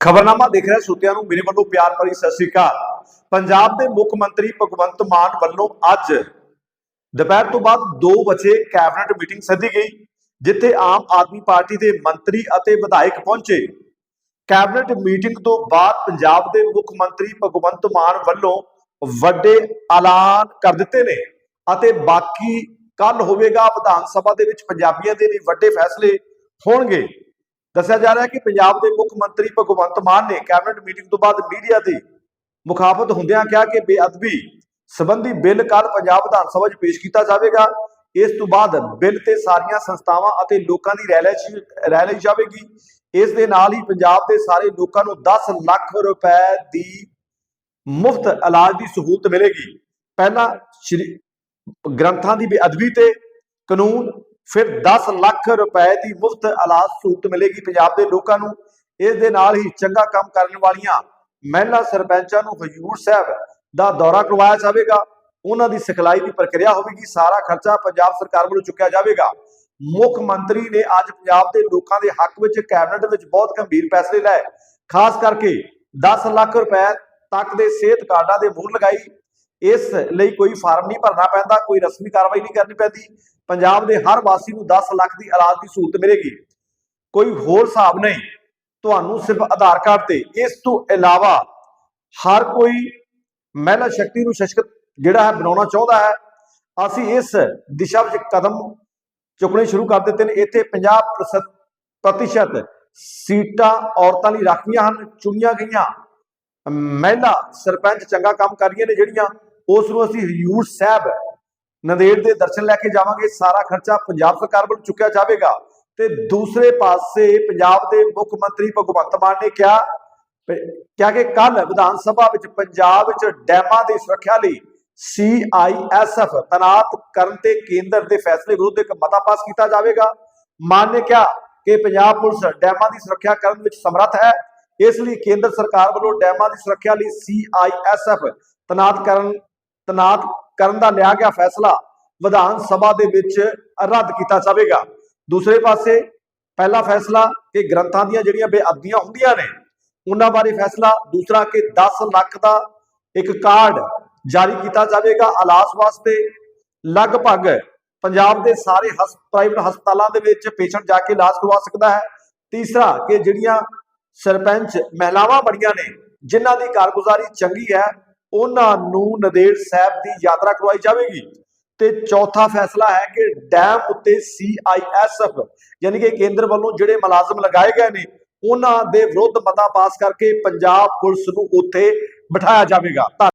ਖਬਰਨਾਮਾ ਦੇਖ ਰਿਹਾ ਸਰੋਤਿਆਂ ਨੂੰ ਮੇਰੇ ਵੱਲੋਂ ਪਿਆਰ ਭਰੀ ਸਤਿ ਸ੍ਰੀ ਅਕਾਲ। ਪੰਜਾਬ ਦੇ ਮੁੱਖ ਮੰਤਰੀ ਭਗਵੰਤ ਮਾਨ ਵੱਲੋਂ ਅੱਜ ਦੁਪਹਿਰ ਤੋਂ ਬਾਅਦ 2 ਵਜੇ ਕੈਬਨਿਟ ਮੀਟਿੰਗ ਸੱਦੀ ਗਈ, ਜਿੱਥੇ ਆਮ ਆਦਮੀ ਪਾਰਟੀ ਦੇ ਮੰਤਰੀ ਅਤੇ ਵਿਧਾਇਕ ਪਹੁੰਚੇ। ਕੈਬਨਿਟ ਮੀਟਿੰਗ ਤੋਂ ਬਾਅਦ ਪੰਜਾਬ ਦੇ ਮੁੱਖ ਮੰਤਰੀ ਭਗਵੰਤ ਮਾਨ ਵੱਲੋਂ ਵੱਡੇ ਐਲਾਨ ਕਰ ਦਿੱਤੇ ਨੇ ਅਤੇ ਬਾਕੀ ਕੱਲ ਹੋਵੇਗਾ ਵਿਧਾਨ ਸਭਾ ਦੇ ਵਿੱਚ ਪੰਜਾਬੀਆਂ ਦੇ ਲਈ ਵੱਡੇ ਫੈਸਲੇ ਹੋਣਗੇ। ਦੱਸਿਆ ਜਾ ਰਿਹਾ ਹੈ ਕਿ ਪੰਜਾਬ ਦੇ ਮੁੱਖ ਮੰਤਰੀ ਭਗਵੰਤ ਮਾਨ ਨੇ ਕੈਬਨਿਟ ਮੀਟਿੰਗ ਤੋਂ ਬਾਅਦ ਮੀਡੀਆ ਦੀ ਮੁਖਾਫਤ ਹੁੰਦਿਆਂ ਕਿਹਾ ਕਿ ਬੇਅਦਬੀ ਸੰਬੰਧੀ ਬਿੱਲ ਕੱਲ ਪੰਜਾਬ ਵਿਧਾਨ ਸਭਾ 'ਚ ਪੇਸ਼ ਕੀਤਾ ਜਾਵੇਗਾ। ਇਸ ਤੋਂ ਬਾਅਦ ਬਿੱਲ ਤੇ ਸਾਰੀਆਂ ਸੰਸਥਾਵਾਂ ਅਤੇ ਲੋਕਾਂ ਦੀ ਰਾਏ ਲਈ ਜਾਵੇਗੀ। ਇਸ ਦੇ ਨਾਲ ਹੀ ਪੰਜਾਬ ਦੇ ਸਾਰੇ ਲੋਕਾਂ ਨੂੰ 10 ਲੱਖ ਰੁਪਏ ਦੀ ਮੁਫਤ ਇਲਾਜ ਦੀ ਸਹੂਲਤ ਮਿਲੇਗੀ। ਪਹਿਲਾਂ ਗ੍ਰੰਥਾਂ ਦੀ ਬੇਅਦਬੀ ਤੇ ਕਾਨੂੰਨ ਫਿਰ 10 ਲੱਖ ਰੁਪਏ ਦੀ ਮੁਫਤ ਇਲਾਜ ਸਹੂਲਤ ਮਿਲੇਗੀ ਪੰਜਾਬ ਦੇ ਲੋਕਾਂ ਨੂੰ। ਇਸ ਦੇ ਨਾਲ ਹੀ ਚੰਗਾ ਕੰਮ ਕਰਨ ਵਾਲੀਆਂ ਮਹਿਲਾ ਸਰਪੰਚਾਂ ਨੂੰ ਹਜੂਰ ਸਾਹਿਬ ਦਾ ਦੌਰਾ ਕਰਵਾਇਆ ਜਾਵੇਗਾ। ਉਹਨਾਂ ਦੀ ਸਿਖਲਾਈ ਦੀ ਪ੍ਰਕਿਰਿਆ ਹੋਵੇਗੀ। ਸਾਰਾ ਖਰਚਾ ਪੰਜਾਬ ਸਰਕਾਰ ਵੱਲੋਂ ਚੁੱਕਿਆ ਜਾਵੇਗਾ। ਮੁੱਖ ਮੰਤਰੀ ਨੇ ਅੱਜ ਪੰਜਾਬ ਦੇ ਲੋਕਾਂ ਦੇ ਹੱਕ ਵਿੱਚ ਕੈਬਨਿਟ ਵਿੱਚ ਬਹੁਤ ਗੰਭੀਰ ਫੈਸਲੇ ਲਏ। ਖਾਸ ਕਰਕੇ 10 ਲੱਖ ਰੁਪਏ ਤੱਕ ਦੇ ਸਿਹਤ ਕਾਰਡਾਂ ਦੇ ਮੁਹਰ ਲਗਾਈ। ਇਸ ਲਈ ਕੋਈ ਫਾਰਮ ਨਹੀਂ ਭਰਨਾ ਪੈਂਦਾ, ਕੋਈ ਰਸਮੀ ਕਾਰਵਾਈ ਨਹੀਂ ਕਰਨੀ ਪੈਂਦੀ। ਪੰਜਾਬ ਦੇ ਹਰ ਵਾਸੀ ਨੂੰ 10 ਲੱਖ ਦੀ ਇਲਾਜ ਦੀ ਸਹੂਲਤ ਮਿਲੇਗੀ। ਕੋਈ ਹੋਰ ਹਿਸਾਬ ਨਹੀਂ। ਤੁਹਾਨੂੰ ਸਿਰਫ ਆਧਾਰ ਕਾਰਡ ਤੇ, ਇਸ ਤੋਂ ਇਲਾਵਾ ਹਰ ਕੋਈ ਮਹਿਲਾ ਸ਼ਕਤੀ ਨੂੰ ਸਸ਼ਕਤ ਜਿਹੜਾ ਹੈ ਬਣਾਉਣਾ ਚਾਹੁੰਦਾ ਹੈ। ਅਸੀਂ ਇਸ ਦਿਸ਼ਾ ਵਿੱਚ ਕਦਮ ਚੁੱਕਣੇ ਸ਼ੁਰੂ ਕਰ ਦਿੱਤੇ ਨੇ। ਇੱਥੇ 50% ਪ੍ਰਤੀਸ਼ਤ ਸੀਟਾਂ ਔਰਤਾਂ ਲਈ ਰੱਖੀਆਂ ਹਨ, ਚੁਣੀਆਂ ਗਈਆਂ। ਮਹਿਲਾ ਸਰਪੰਚ ਚੰਗਾ ਕੰਮ ਕਰ ਰਹੀਆਂ ਨੇ ਜਿਹੜੀਆਂ ਉਸ ਨੂੰ ਅਸੀਂ ਹਯੂਰ ਸਾਹਿਬ, ਨੰਦੇੜ ਦੇ ਦਰਸ਼ਨ ਲੈ ਕੇ ਜਾਵਾਂਗੇ। ਸਾਰਾ ਖਰਚਾ ਪੰਜਾਬ ਸਰਕਾਰ ਵੱਲੋਂ ਚੁੱਕਿਆ ਜਾਵੇਗਾ। ਤੇ ਦੂਸਰੇ ਪਾਸੇ ਪੰਜਾਬ ਦੇ ਮੁੱਖ ਮੰਤਰੀ ਭਗਵੰਤ ਮਾਨ ਨੇ ਕਿਹਾ ਕਿਹਾ ਕਿ ਕੱਲ ਵਿਧਾਨ ਸਭਾ ਵਿੱਚ ਪੰਜਾਬ ਵਿੱਚ ਡੈਮਾਂ ਦੀ ਸੁਰੱਖਿਆ ਲਈ ਸੀਆਈਐਸਐਫ ਤਨਾਤ ਕਰਨ ਤੇ ਕੇਂਦਰ ਦੇ ਫੈਸਲੇ ਵਿਰੁੱਧ ਇੱਕ ਮਤਾ ਪਾਸ ਕੀਤਾ ਜਾਵੇਗਾ। ਮਾਨ ਨੇ ਕਿਹਾ ਕਿ ਪੰਜਾਬ ਪੁਲਿਸ ਡੈਮਾਂ ਦੀ ਸੁਰੱਖਿਆ ਕਰਨ ਵਿੱਚ ਸਮਰੱਥ ਹੈ। ਇਸ ਲਈ ਕੇਂਦਰ ਸਰਕਾਰ ਵੱਲੋਂ ਡੈਮਾਂ ਦੀ ਸੁਰੱਖਿਆ ਲਈ ਸੀਆਈਐਸਐਫ ਤਨਾਤ ਕਰਨ ਤਨਾਤ ਕਰਨ ਦਾ ਲਿਆ ਗਿਆ ਫੈਸਲਾ ਵਿਧਾਨ ਸਭਾ ਦੇ ਵਿੱਚ ਰੱਦ ਕੀਤਾ ਜਾਵੇਗਾ। ਦੂਸਰੇ ਪਾਸੇ ਪਹਿਲਾ ਫੈਸਲਾ ਕਿ ਗ੍ਰੰਥਾਂ ਦੀਆਂ ਜਿਹੜੀਆਂ ਬੇਅਦਬੀਆਂ ਹੁੰਦੀਆਂ ਨੇ, ਉਹਨਾਂ ਬਾਰੇ ਫੈਸਲਾ, ਦੂਸਰਾ ਕਿ 10 ਲੱਖ ਦਾ ਇੱਕ ਕਾਰਡ ਜਾਰੀ ਕੀਤਾ ਜਾਵੇਗਾ ਇਲਾਜ ਵਾਸਤੇ। ਲਗਭਗ ਪੰਜਾਬ ਦੇ ਸਾਰੇ ਪ੍ਰਾਈਵੇਟ ਹਸਪਤਾਲਾਂ ਦੇ ਵਿੱਚ ਪੇਸ਼ੈਂਟ ਜਾ ਕੇ ਇਲਾਜ ਕਰਵਾ ਸਕਦਾ ਹੈ। ਤੀਸਰਾ ਕਿ ਜਿਹੜੀਆਂ ਸਰਪੰਚ ਮਹਿਲਾਵਾਂ ਬੜੀਆਂ ਨੇ, ਜਿਨ੍ਹਾਂ ਦੀ ਕਾਰਗੁਜ਼ਾਰੀ ਚੰਗੀ ਹੈ ਉਹਨਾਂ ਨੂੰ ਨਦੇੜ ਸਾਹਿਬ ਦੀ ਯਾਤਰਾ ਕਰਵਾਈ ਜਾਵੇਗੀ। ਤੇ ਚੌਥਾ ਫੈਸਲਾ ਹੈ ਕਿ ਡੈਮ ਉੱਤੇ ਸੀਆਈਐਸਐਫ ਯਾਨੀ ਕਿ ਕੇਂਦਰ ਵੱਲੋਂ ਜਿਹੜੇ ਮੁਲਾਜ਼ਮ ਲਗਾਏ ਗਏ ਨੇ, ਉਹਨਾਂ ਦੇ ਵਿਰੁੱਧ ਮਤਾ ਪਾਸ ਕਰਕੇ ਪੰਜਾਬ ਪੁਲਿਸ ਨੂੰ ਉੱਥੇ ਬਿਠਾਇਆ ਜਾਵੇਗਾ।